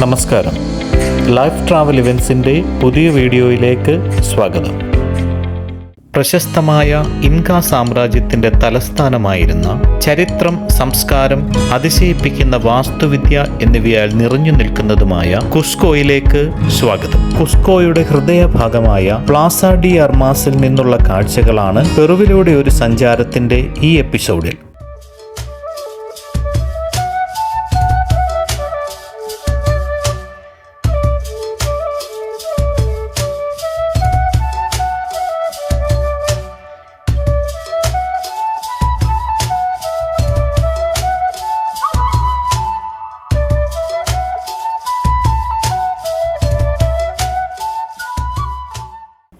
നമസ്കാരം. Life travel ഇവൻസിന്റെ പുതിയ വീഡിയോയിലേക്ക് സ്വാഗതം. പ്രശസ്തമായ ഇൻകാ സാമ്രാജ്യത്തിന്റെ തലസ്ഥാനമായിരുന്ന ചരിത്രം സംസ്കാരം അതിശയിപ്പിക്കുന്ന വാസ്തുവിദ്യ എന്നിവയാൽ നിറഞ്ഞു നിൽക്കുന്നതുമായ കുസ്കോയിലേക്ക് സ്വാഗതം. കുസ്കോയുടെ ഹൃദയഭാഗമായ പ്ലാസ ഡി അർമാസിൽ നിന്നുള്ള കാഴ്ചകളാണ് പെറുവിലൂടെ ഒരു സഞ്ചാരത്തിന്റെ ഈ എപ്പിസോഡിൽ.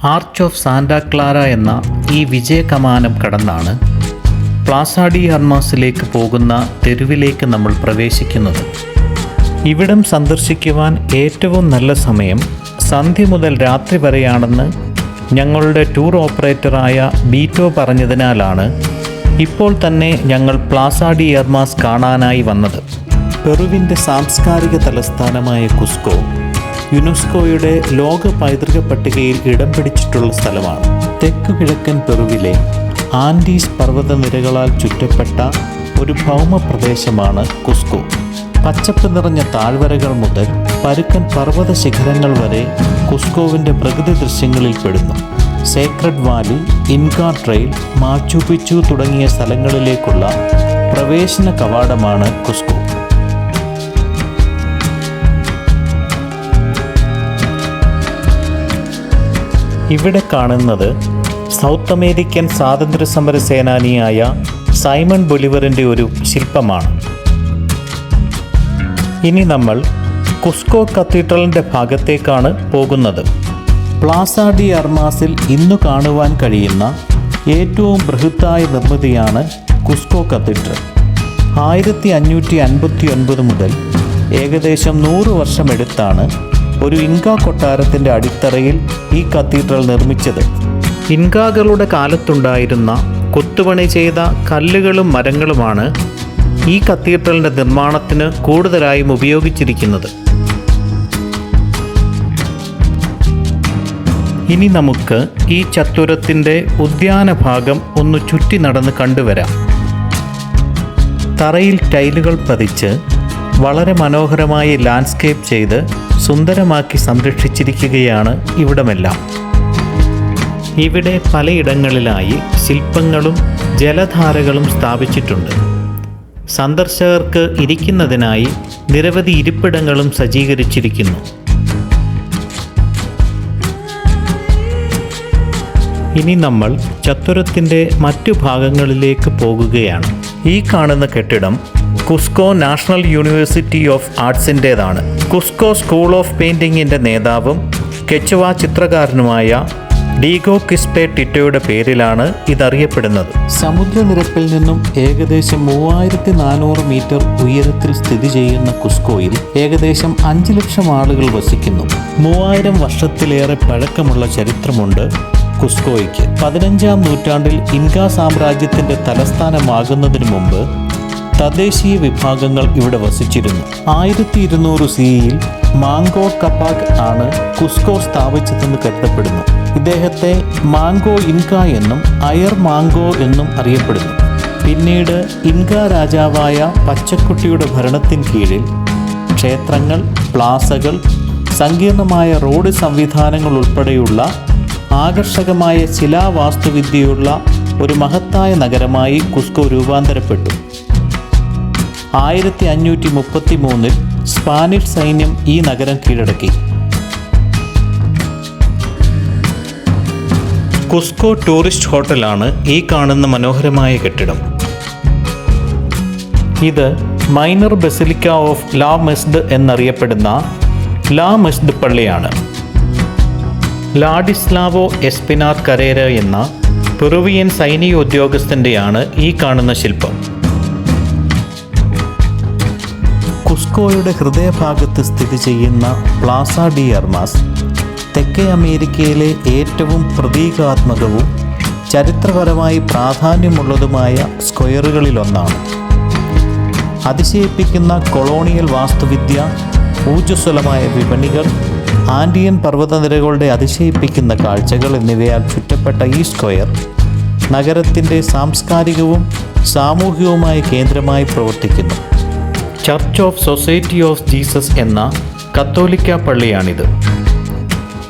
ആർച്ച് ഓഫ് സാന്റാ ക്ലാര എന്ന ഈ വിജയകമാനം കടന്നാണ് പ്ലാസാഡി ഹർമാസിലേക്ക് പോകുന്ന തെരുവിലേക്ക് നമ്മൾ പ്രവേശിക്കുന്നത്. ഇവിടം സന്ദർശിക്കുവാൻ ഏറ്റവും നല്ല സമയം സന്ധ്യ മുതൽ രാത്രി വരെയാണെന്ന് ഞങ്ങളുടെ ടൂർ ഓപ്പറേറ്ററായ ബീറ്റോ പറഞ്ഞതിനാലാണ് ഇപ്പോൾ തന്നെ ഞങ്ങൾ പ്ലാസാഡി എർമാസ് കാണാനായി വന്നത്. പെറുവിന്റെ സാംസ്കാരിക തലസ്ഥാനമായ കുസ്കോ യുനെസ്കോയുടെ ലോക പൈതൃക പട്ടികയിൽ ഇടം പിടിച്ചിട്ടുള്ള സ്ഥലമാണ്. തെക്കു കിഴക്കൻ പെറുവിലെ ആൻഡീസ് പർവതനിരകളാൽ ചുറ്റപ്പെട്ട ഒരു ഭൗമ പ്രദേശമാണ് കുസ്കോ. പച്ചപ്പ് നിറഞ്ഞ താഴ്വരകൾ മുതൽ പരുക്കൻ പർവത ശിഖരങ്ങൾ വരെ കുസ്കോവിന്റെ പ്രകൃതി ദൃശ്യങ്ങളിൽ പെടുന്നു. Sacred Valley Inca Trail Machu Picchu തുടങ്ങിയ സ്ഥലങ്ങളിലേക്കുള്ള പ്രവേശന കവാടമാണ് കുസ്കോ. ഇവിടെ കാണുന്നത് സൗത്ത് അമേരിക്കൻ സ്വാതന്ത്ര്യ സമര സേനാനിയായ സൈമൺ ബൊലിവറിന്റെ ഒരു ശില്പമാണ്. ഇനി നമ്മൾ കുസ്കോ കത്തീഡ്രലിന്റെ ഭാഗത്തേക്കാണ് പോകുന്നത്. പ്ലാസ ഡി അർമാസിൽ ഇന്നു കാണുവാൻ കഴിയുന്ന ഏറ്റവും ബൃഹത്തായ നിർമ്മിതിയാണ് കുസ്കോ കത്തീഡ്രൽ. ആയിരത്തി അഞ്ഞൂറ്റി അൻപത്തി ഒൻപത് മുതൽ ഏകദേശം നൂറ് വർഷമെടുത്താണ് ഒരു ഇൻക കൊട്ടാരത്തിന്റെ അടിത്തറയിൽ ഈ കത്തീഡ്രൽ നിർമ്മിച്ചത്. ഇൻകാകളുടെ കാലത്തുണ്ടായിരുന്ന കൊത്തുപണി ചെയ്ത കല്ലുകളും മരങ്ങളുമാണ് ഈ കത്തീഡ്രലിന്റെ നിർമ്മാണത്തിന് കൂടുതലായും ഉപയോഗിച്ചിരിക്കുന്നത്. ഇനി നമുക്ക് ഈ ചത്തുരത്തിന്റെ ഉദ്യാന ഭാഗം ഒന്ന് ചുറ്റി നടന്ന് കണ്ടുവരാം. തറയിൽ ടൈലുകൾ പതിച്ച് വളരെ മനോഹരമായി ലാൻഡ്സ്കേപ്പ് ചെയ്ത് സുന്ദരമാക്കി സംരക്ഷിച്ചിരിക്കുകയാണ് ഇവിടമെല്ലാം. ഇവിടെ പലയിടങ്ങളിലായി ശില്പങ്ങളും ജലധാരകളും സ്ഥാപിച്ചിട്ടുണ്ട്. സന്ദർശകർക്ക് ഇരിക്കുന്നതിനായി നിരവധി ഇരിപ്പിടങ്ങളും സജ്ജീകരിച്ചിരിക്കുന്നു. ഇനി നമ്മൾ ചത്തുരത്തിന്റെ മറ്റു ഭാഗങ്ങളിലേക്ക് പോകുകയാണ്. ഈ കാണുന്ന കെട്ടിടം കുസ്കോ നാഷണൽ യൂണിവേഴ്സിറ്റി ഓഫ് ആർട്സിന്റേതാണ്. കുസ്കോ സ്കൂൾ ഓഫ് പെയിന്റിങ്ങിന്റെ നേതാവും കെച്ചുവ ചിത്രകാരനുമായ ഡീഗോ കിസ്പെ ടിറ്റോയുടെ പേരിലാണ് ഇതറിയപ്പെടുന്നത്. സമുദ്രനിരപ്പിൽ നിന്നും ഏകദേശം മൂവായിരത്തി നാനൂറ് മീറ്റർ ഉയരത്തിൽ സ്ഥിതി ചെയ്യുന്ന കുസ്കോയിൽ ഏകദേശം അഞ്ച് ലക്ഷം ആളുകൾ വസിക്കുന്നു. മൂവായിരം വർഷത്തിലേറെ പഴക്കമുള്ള ചരിത്രമുണ്ട് കുസ്കോയ്ക്ക്. പതിനഞ്ചാം നൂറ്റാണ്ടിൽ ഇൻകാ സാമ്രാജ്യത്തിന്റെ തലസ്ഥാനമാകുന്നതിന് മുമ്പ് തദ്ദേശീയ വിഭാഗങ്ങൾ ഇവിടെ വസിച്ചിരുന്നു. ആയിരത്തി ഇരുന്നൂറ് സിയിൽ മാങ്കോ കപ്പാക് ആണ് കുസ്കോ സ്ഥാപിച്ചതെന്ന് കരുതപ്പെടുന്നു. ഇദ്ദേഹത്തെ മാങ്കോ ഇൻക എന്നും അയർ മാങ്കോ എന്നും അറിയപ്പെടുന്നു. പിന്നീട് ഇൻക രാജാവായ പച്ചക്കുട്ടിയുടെ ഭരണത്തിൻ കീഴിൽ ക്ഷേത്രങ്ങൾ പ്ലാസകൾ സങ്കീർണമായ റോഡ് സംവിധാനങ്ങൾ ഉൾപ്പെടെയുള്ള ആകർഷകമായ ശിലാവാസ്തുവിദ്യയുള്ള ഒരു മഹത്തായ നഗരമായി കുസ്കോ രൂപാന്തരപ്പെട്ടു. ആയിരത്തി അഞ്ഞൂറ്റി മുപ്പത്തി മൂന്നിൽ സ്പാനിഷ് സൈന്യം ഈ നഗരം കീഴടക്കി. കുസ്കോ ടൂറിസ്റ്റ് ഹോട്ടലാണ് ഈ കാണുന്ന മനോഹരമായ കെട്ടിടം. ഇത് minor basilica of La Merced എന്നറിയപ്പെടുന്ന ലാ മെസ്ഡ് പള്ളിയാണ്. ലാഡിസ്ലാവോ എസ്പിനാർ കരേര എന്ന പെറുവിയൻ സൈനിക ഉദ്യോഗസ്ഥന്റെയാണ് ഈ കാണുന്ന ശില്പം. കുസ്കോയുടെ ഹൃദയഭാഗത്ത് സ്ഥിതി ചെയ്യുന്ന പ്ലാസ ഡി അർമാസ് തെക്കേ അമേരിക്കയിലെ ഏറ്റവും പ്രതീകാത്മകവും ചരിത്രപരമായി പ്രാധാന്യമുള്ളതുമായ സ്ക്വയറുകളിലൊന്നാണ്. അതിശയിപ്പിക്കുന്ന കൊളോണിയൽ വാസ്തുവിദ്യ ഊർജസ്വലമായ വിപണികൾ ആൻഡിയൻ പർവതനിരകളുടെ അതിശയിപ്പിക്കുന്ന കാഴ്ചകൾ എന്നിവയാൽ ചുറ്റപ്പെട്ട ഈ സ്ക്വയർ നഗരത്തിന്റെ സാംസ്കാരികവും സാമൂഹികവുമായ കേന്ദ്രമായി പ്രവർത്തിക്കുന്നു. Church of society of Jesus എന്ന കത്തോലിക്ക പള്ളിയാണിത്.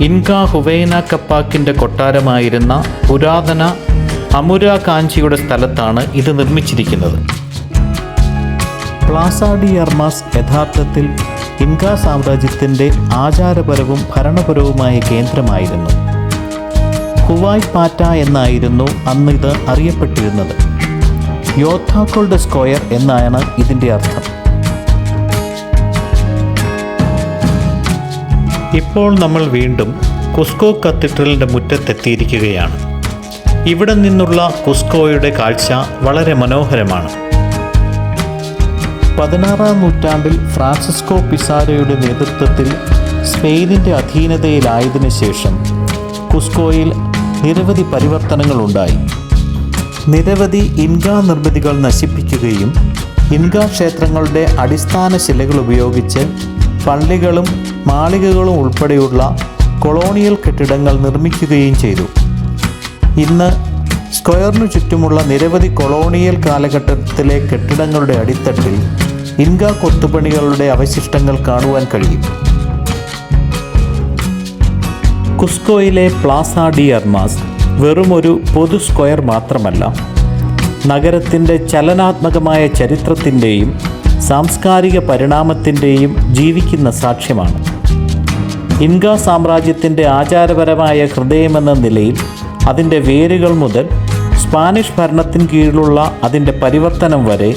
ഇൻക ഹുവൈന കപ്പാക്കിന്റെ കൊട്ടാരമായിരുന്ന പുരാതന അമുര കാഞ്ചിയുടെ സ്ഥലത്താണ് ഇത് നിർമ്മിച്ചിരിക്കുന്നത്. പ്ലാസ ഡി അർമാസ് യഥാർത്ഥത്തിൽ ഇൻക സാമ്രാജ്യത്തിന്റെ ആചാരപരവും ഭരണപരവുമായ കേന്ദ്രമായിരുന്നു. ഹുവായ് പാറ്റ എന്നായിരുന്നു അന്ന് ഇത് അറിയപ്പെട്ടിരുന്നത്. യോദ്ധാക്കളുടെ സ്ക്വയർ എന്നാണ് ഇതിന്റെ അർത്ഥം. ഇപ്പോൾ നമ്മൾ വീണ്ടും കുസ്കോ കത്തീഡ്രലിന്റെ മുറ്റത്തെത്തിയിരിക്കുകയാണ്. ഇവിടെ നിന്നുള്ള കുസ്കോയുടെ കാഴ്ച വളരെ മനോഹരമാണ്. പതിനാറാം നൂറ്റാണ്ടിൽ ഫ്രാൻസിസ്കോ പിസാരയുടെ നേതൃത്വത്തിൽ സ്പെയിനിന്റെ അധീനതയിലായതിനു ശേഷം കുസ്കോയിൽ നിരവധി പരിവർത്തനങ്ങളുണ്ടായി. നിരവധി ഇൻക നിർമ്മിതികൾ നശിപ്പിക്കുകയും ഇൻക ക്ഷേത്രങ്ങളുടെ അടിസ്ഥാന ശിലകൾ ഉപയോഗിച്ച് പള്ളികളും മാളികകളും ഉൾപ്പെടെയുള്ള കൊളോണിയൽ കെട്ടിടങ്ങൾ നിർമ്മിക്കുകയും ചെയ്തു. ഇന്ന് സ്ക്വയറിനു ചുറ്റുമുള്ള നിരവധി കൊളോണിയൽ കാലഘട്ടത്തിലെ കെട്ടിടങ്ങളുടെ അടിത്തട്ടിൽ ഇൻക കൊത്തുപണികളുടെ അവശിഷ്ടങ്ങൾ കാണുവാൻ കഴിയും. കുസ്കോയിലെ പ്ലാസ ഡി അർമാസ് ഒരു പൊതു സ്ക്വയർ മാത്രമല്ല നഗരത്തിന്റെ ചലനാത്മകമായ ചരിത്രത്തിന്റെയും സാംസ്കാരിക പരിണാമത്തിന്റെയും ജീവിക്കുന്ന സാക്ഷ്യമാണ്. ഇൻക സാമ്രാജ്യത്തിന്റെ ആചാരപരമായ ഹൃദയമെന്ന നിലയിൽ അതിന്റെ വേരുകൾ മുതൽ സ്പാനിഷ് ഭരണത്തിന് കീഴിലുള്ള അതിന്റെ പരിവർത്തനം വരെ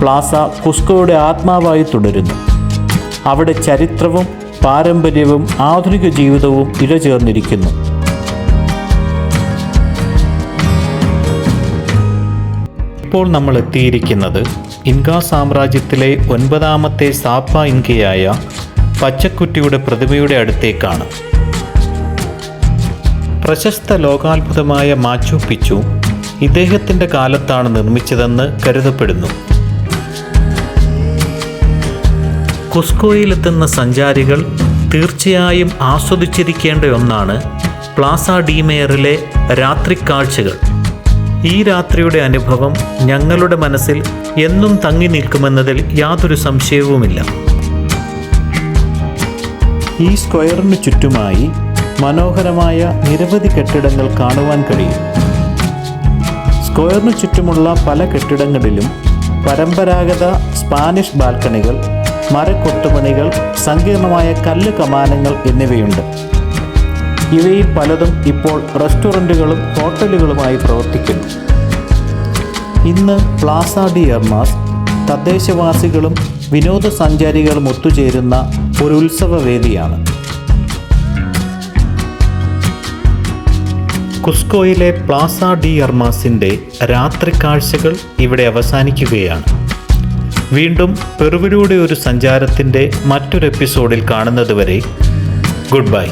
പ്ലാസ കുസ്കോയുടെ ആത്മാവായി തുടരുന്നു. അവിടെ ചരിത്രവും പാരമ്പര്യവും ആധുനിക ജീവിതവും ഇഴചേർന്നിരിക്കുന്നു. ഇപ്പോൾ നമ്മൾ എത്തിയിരിക്കുന്നത് ഇൻക സാമ്രാജ്യത്തിലെ ഒൻപതാമത്തെ സാപ്പ ഇൻകയായ പച്ചക്കുറ്റിയുടെ പ്രതിമയുടെ അടുത്തേക്കാണ്. പ്രശസ്ത ലോകാത്ഭുതമായ മാച്ചു പിച്ചു ഇദ്ദേഹത്തിന്റെ കാലത്താണ് നിർമ്മിച്ചതെന്ന് കരുതപ്പെടുന്നു. കുസ്കോയിലെത്തുന്ന സഞ്ചാരികൾ തീർച്ചയായും ആസ്വദിച്ചിരിക്കേണ്ട ഒന്നാണ് പ്ലാസ ഡിമേറിലെ രാത്രി കാഴ്ചകൾ ഈ രാത്രിയുടെ അനുഭവം ഞങ്ങളുടെ മനസ്സിൽ എന്നും തങ്ങി നിൽക്കുമെന്നതിൽ യാതൊരു സംശയവുമില്ല. ഈ സ്ക്വയറിന് ചുറ്റുമായി മനോഹരമായ നിരവധി കെട്ടിടങ്ങൾ കാണുവാൻ കഴിയും. സ്ക്വയറിന് ചുറ്റുമുള്ള പല കെട്ടിടങ്ങളിലും പരമ്പരാഗത സ്പാനിഷ് ബാൽക്കണികൾ മരക്കൊത്തുപണികൾ സങ്കീർണമായ കല്ല് കമാനങ്ങൾ എന്നിവയുണ്ട്. ഇവയിൽ പലതും ഇപ്പോൾ റെസ്റ്റോറന്റുകളും ഹോട്ടലുകളുമായി പ്രവർത്തിക്കുന്നു. ഇന്ന് പ്ലാസ ഡി എർമാസ് തദ്ദേശവാസികളും വിനോദസഞ്ചാരികളും ഒത്തുചേരുന്ന ഒരു ഉത്സവവേദിയാണ്. കുസ്കോയിലെ പ്ലാസ ഡി അർമാസിന്റെ രാത്രി കാഴ്ചകൾ ഇവിടെ അവസാനിക്കുകയാണ്. വീണ്ടും പെറുവിലൂടെ ഒരു സഞ്ചാരത്തിന്റെ മറ്റൊരു എപ്പിസോഡിൽ കാണുന്നതുവരെ ഗുഡ് ബൈ.